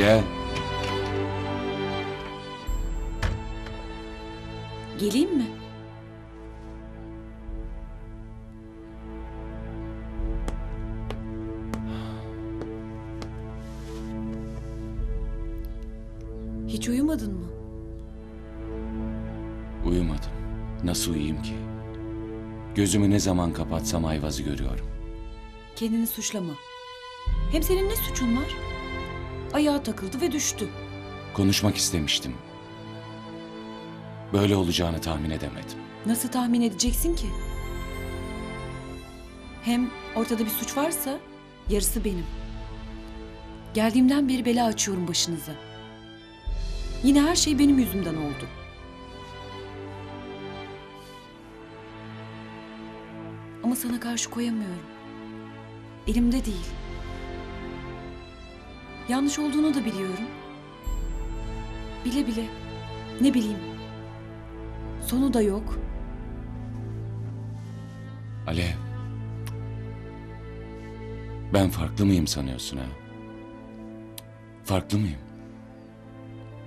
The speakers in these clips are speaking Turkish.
Gel. Geleyim mi? Hiç uyumadın mı? Uyumadım. Nasıl uyuyayım ki? Gözümü ne zaman kapatsam Ayvaz'ı görüyorum. Kendini suçlama. Hem senin ne suçun var? Ayağa takıldı ve düştü. Konuşmak istemiştim. Böyle olacağını tahmin edemedim. Nasıl tahmin edeceksin ki? Hem ortada bir suç varsa yarısı benim. Geldiğimden beri bela açıyorum başınıza. Yine her şey benim yüzümden oldu. Ama sana karşı koyamıyorum. Elimde değil. Yanlış olduğunu da biliyorum. Bile bile. Ne bileyim. Sonu da yok. Alev. Ben farklı mıyım sanıyorsun ha? Farklı mıyım?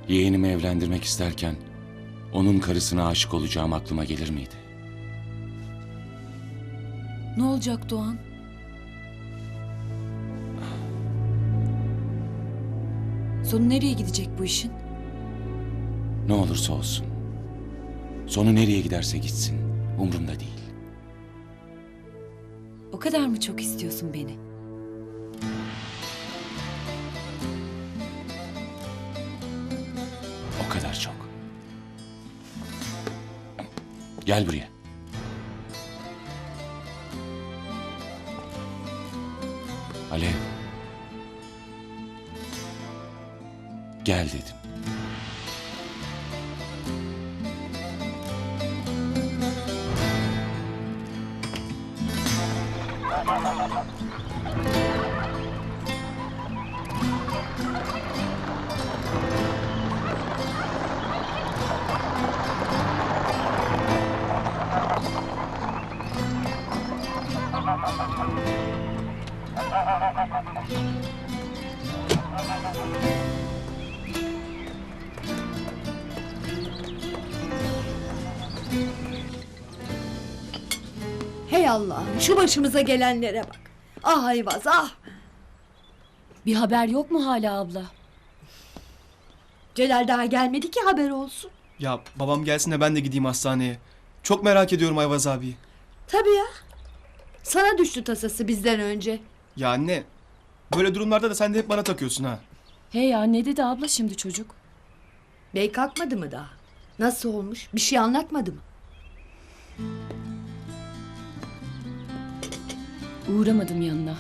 Yeğenimi evlendirmek isterken onun karısına aşık olacağım aklıma gelir miydi? Ne olacak Doğan? Sonu nereye gidecek bu işin? Ne olursa olsun. Sonu nereye giderse gitsin umurumda değil. O kadar mı çok istiyorsun beni? O kadar çok. Gel buraya. Alev. Gel dedim. Allah'ım şu başımıza gelenlere bak. Ah Ayvaz ah. Bir haber yok mu hala abla? Celal daha gelmedi ki haber olsun. Ya babam gelsin de ben de gideyim hastaneye. Çok merak ediyorum Ayvaz abi. Tabii ya. Sana düştü tasası bizden önce. Ya anne, böyle durumlarda da sen de hep bana takıyorsun ha. He ya ne dedi abla şimdi çocuk? Bey kalkmadı mı daha? Nasıl olmuş? Bir şey anlatmadı mı? Uğramadım yanına.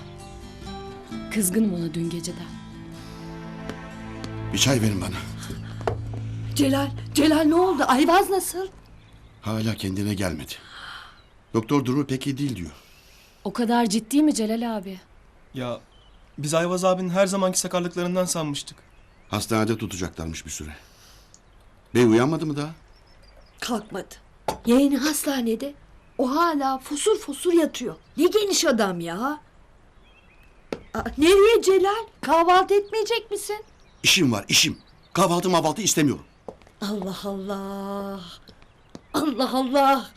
Kızgınım ona dün geceden. Bir çay verin bana. Celal, Celal ne oldu? Ayvaz nasıl? Hala kendine gelmedi. Doktor durumu pek iyi değil diyor. O kadar ciddi mi Celal abi? Ya biz Ayvaz abinin her zamanki sakarlıklarından sanmıştık. Hastanede tutacaklarmış bir süre. Bey uyanmadı mı daha? Kalkmadı. Yeğeni hastanede. O hala fosur fosur yatıyor. Ne geniş adam ya. Aa, nereye Celal? Kahvaltı etmeyecek misin? İşim var işim. Kahvaltı mahvaltı istemiyorum. Allah Allah. Allah Allah.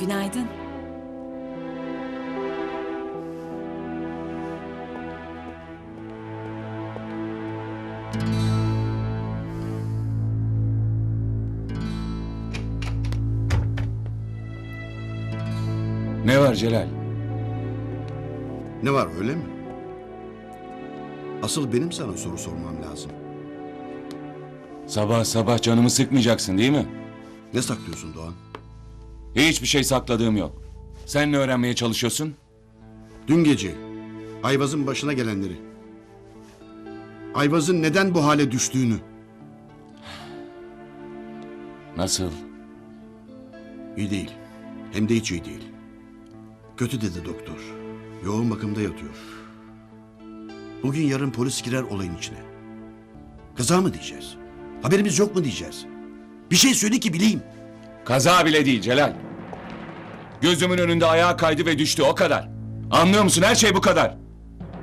Günaydın. Ne var Celal? Ne var öyle mi? Asıl benim sana soru sormam lazım. Sabah sabah canımı sıkmayacaksın değil mi? Ne saklıyorsun Doğan? Hiçbir şey sakladığım yok. Sen ne öğrenmeye çalışıyorsun? Dün gece Ayvaz'ın başına gelenleri. Ayvaz'ın neden bu hale düştüğünü. Nasıl? İyi değil. Hem de hiç iyi değil. Kötü dedi doktor. Yoğun bakımda yatıyor. Bugün yarın polis girer olayın içine. Kaza mı diyeceğiz? Haberimiz yok mu diyeceğiz? Bir şey söyle ki bileyim. Kaza bile değil Celal. Gözümün önünde ayağa kaydı ve düştü o kadar. Anlıyor musun? Her şey bu kadar.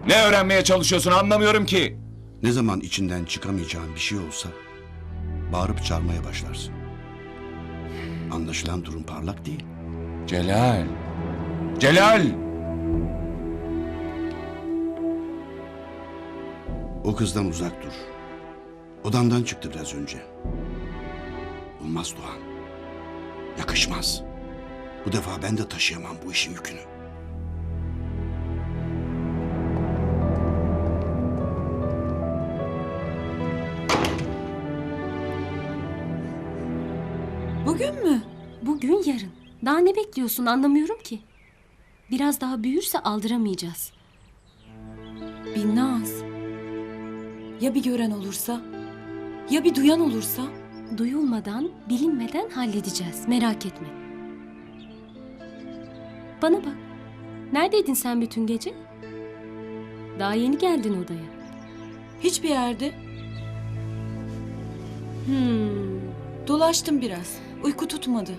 Ne öğrenmeye çalışıyorsun anlamıyorum ki. Ne zaman içinden çıkamayacağın bir şey olsa bağırıp çağırmaya başlarsın. Anlaşılan durum parlak değil. Celal. Celal. O kızdan uzak dur. Odamdan çıktı biraz önce. Olmaz Doğan. Yakışmaz. Bu defa ben de taşıyamam bu işin yükünü. Bugün mü? Bugün yarın. Daha ne bekliyorsun anlamıyorum ki. Biraz daha büyürse aldıramayacağız. Binnaz. Ya bir gören olursa? Ya bir duyan olursa? Duyulmadan, bilinmeden halledeceğiz. Merak etme. Bana bak. Neredeydin sen bütün gece? Daha yeni geldin odaya. Hiçbir yerde. Hmm. Dolaştım biraz. Uyku tutmadı.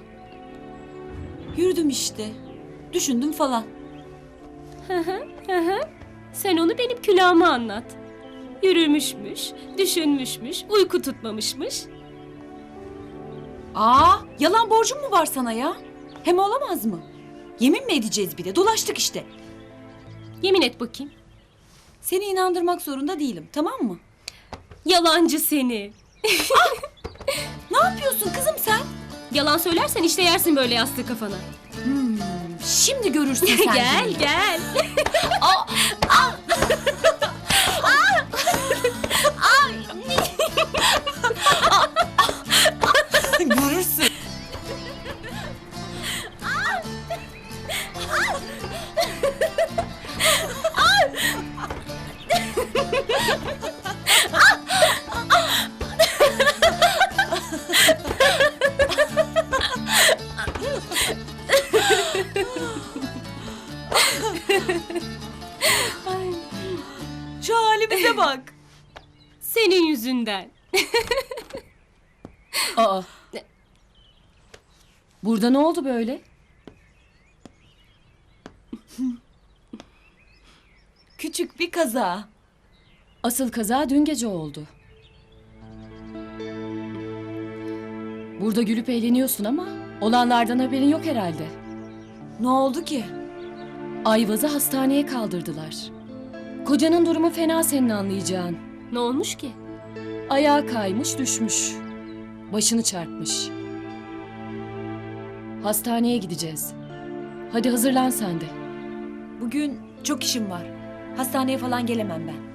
Yürüdüm işte. Düşündüm falan. Sen onu benim külahıma anlat. Yürümüşmüş, düşünmüşmüş, uyku tutmamışmış. Aa, yalan borcum mu var sana ya? Hem olamaz mı? Yemin mi edeceğiz bir de? Dolaştık işte. Yemin et bakayım. Seni inandırmak zorunda değilim, tamam mı? Yalancı seni. Ne yapıyorsun kızım sen? Yalan söylersen işte yersin böyle yastığı kafana. Şimdi görürsün sen. gel gel. Senin yüzünden. Aa. Burada ne oldu böyle? Küçük bir kaza. Asıl kaza dün gece oldu. Burada gülüp eğleniyorsun ama olanlardan haberin yok herhalde. Ne oldu ki? Ayvaz'ı hastaneye kaldırdılar. Kocanın durumu fena senin anlayacağın. Ne olmuş ki? Ayağı kaymış düşmüş. Başını çarpmış. Hastaneye gideceğiz. Hadi hazırlan sen de. Bugün çok işim var. Hastaneye falan gelemem ben.